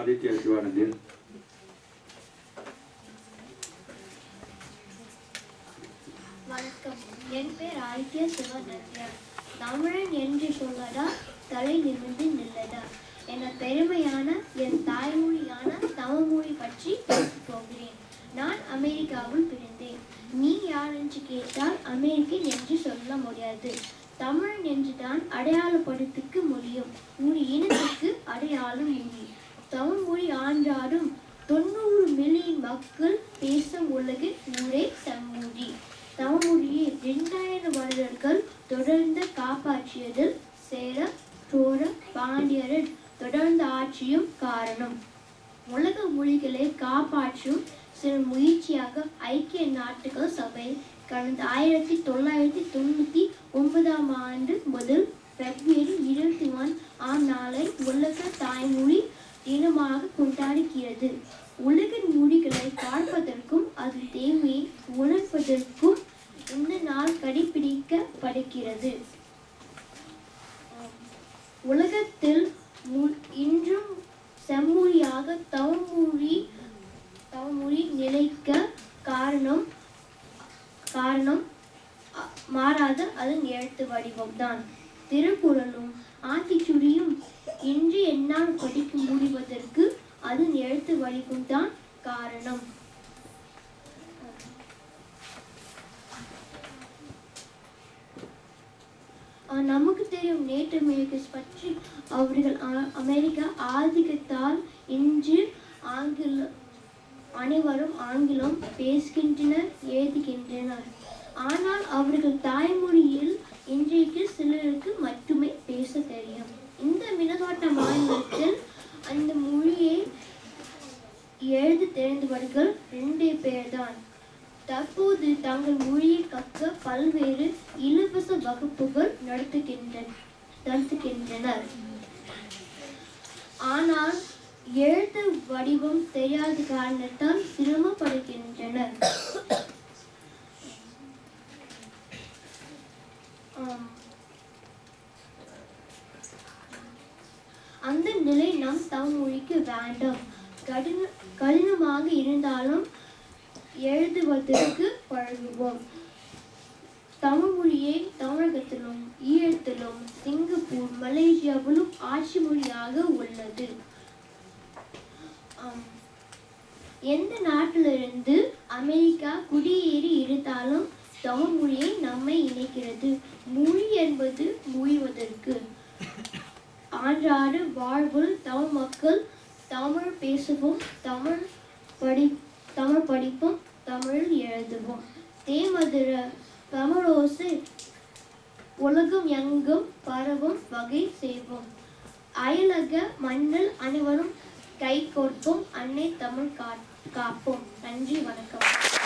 ஆதித்ய சிவானந்தில் வணக்கம். என் பேர் ஆதித்ய சிவநந்தியா தமிழன் என்று சொல்வதா? தலை நிமிர்ந்து நில்லதா? என பெருமையான என் தாய்மொழியான தமிழ்மொழி பற்றி போகிறேன். நான் அமெரிக்காவில் பிறந்தேன். நீ யார் என்று கேட்டால் அமெரிக்கன் என்று சொல்ல முடியாது. தமிழன் என்றுதான் அடையாளப்படுத்திக்க முடியும். ஒரு இனத்துக்கு அடையாளம் மொழி நாடும் தொண்ணூறு மில்லியன் மக்கள் பேசும் உலகின் ஊரே செம்மொழி தமிழ்மொழியை இரண்டாயிரம் வருடங்கள் தொடர்ந்து காப்பாற்றியதில் சேர சோழ பாண்டியரின் தொடர்ந்த ஆட்சியும் காரணம். உலக மொழிகளை காப்பாற்றும் சில முயற்சியாக ஐக்கிய நாட்டுகள் சபை கடந்த ஆயிரத்தி தொள்ளாயிரத்தி தொண்ணூற்றி ஒன்பதாம் ஆண்டு முதல் உள்ளது உலகின் மொழிகளை பார்ப்பதற்கும் அது தேவையை உணர்வதற்கும் இந்த நாள் கடைபிடிக்கப்படுகிறது உலகத்தில் இன்றும் செம்மொழியாக தவமொழி தவமொழி நிலைக்க காரணம் காரணம் மாறாத அதன் எழுத்து வடிவம்தான். திருக்குறளும் ஆத்திச்சுடியும் இன்று என்னால் படிக்க முடிவதற்கு எழுத்து எழுத்து தான் காரணம். நமக்கு தெரியும் நேற்று அமெரிக்கஸ் பற்றி அவர்கள் அமெரிக்கா ஆதிக்கத்தால் இன்று ஆங்கில அனைவரும் ஆங்கிலம் பேசுகின்றனர் எழுதுகின்றனர் ஆனால் அவர்கள் தாய்மொழியில் இன்றைக்கு சிலருக்கு மட்டுமே பேச தெரியும். இந்த மினதோட்ட மாநிலத்தில் அந்த தேர்ந்தவர்கள் ரெண்டு பேர்தான். தற்போது தங்கள் மொழியை கற்க பல்வேறு இலவச வகுப்புகள் நடத்துகின்றன நடத்துகின்றனர். ஆனால் எழுத்து வடிவம் தெரியாத காரணத்தால் சிரமப்படுகின்றனர். அந்த நிலை நாம் தமிழ் மொழிக்கு வேண்டாம். கடின கடினமாக இருந்தாலும் எழுதுவதற்கு பழகுவோம். தமிழ் மொழியை தமிழகத்திலும் ஈழத்திலும் சிங்கப்பூர் மலேசியாவிலும் ஆட்சி மொழியாக உள்ளது. எந்த நாட்டிலிருந்து அமெரிக்கா குடியேறி இருந்தாலும் தமிழ் மொழியை நம்மை இணைக்கிறது. மொழி என்பது மொழிவதற்கு. ஆன்றாடு வாழ்வில் தமிழ் மக்கள் தமிழ் பேசுவோம் தமிழ் படி தமிழ் படிப்போம் தமிழில் எழுதுவோம். தேமதுர தமிழோசை உலகம் எங்கும் பரவும் வகை செய்வோம். அயலக மண்ணில் அனைவரும் கை கோர்ப்போம் அன்னை தமிழ் காப்போம். நன்றி வணக்கம்.